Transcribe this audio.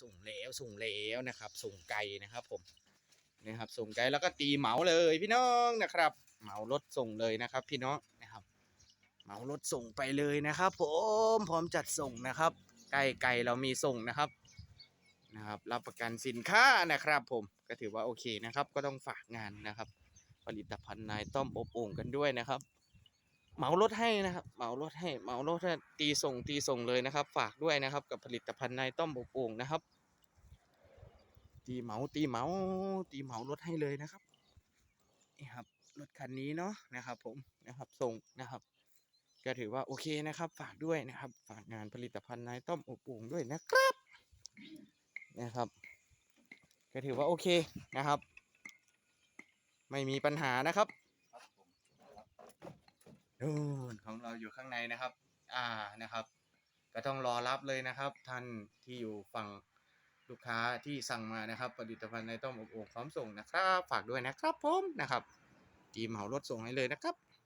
ส่งแล้วส่งแล้วนะครับ ส่งไกลนะครับ ผมนะครับ ส่งไกลแล้วก็ตีเหมาเลยพี่น้องนะครับ เหมารถส่งเลยนะครับ พี่น้องนะครับ เหมารถส่งไปเลยนะครับ ผมพร้อมจัดส่งนะครับ ใกล้ไกลเรามีส่งนะครับนะครับ รับประกันสินค้านะครับ ผมก็ถือว่าโอเคนะครับ ก็ต้องฝากงานนะครับ ผลิตภัณฑ์นายต้อมอบโอ่งกันด้วยนะครับ เหมารถให้นะครับเหมารถให้เหมารถให้ตีส่งตีส่งเลยนะครับ ฝากด้วยนะครับ กับผลิตภัณฑ์นายต้อมอบโอ่งนะครับ ตีเหมาตีเหมาตีเหมารถให้เลยนะครับนี่ครับรถคันนี้เนาะนะครับ ผมนะครับส่งนะครับ ก็ถือว่าโอเคนะครับ ฝากด้วยนะครับ ฝากงานผลิตภัณฑ์นายต้อมอบโอ่งด้วยนะครับนะครับ ก็ถือว่าโอเคนะครับ ไม่มีปัญหานะครับ นู่นของเราอยู่ข้างในนะครับ อ่านะครับ ก็ต้องรอรับเลยนะครับ ท่านที่อยู่ฝั่งลูกค้าที่สั่งมานะครับ ผลิตภัณฑ์ในต้มอบโอ่งพร้อมส่งนะครับ ฝากด้วยนะครับผมนะครับทีมเหมารถส่งให้เลยนะครับ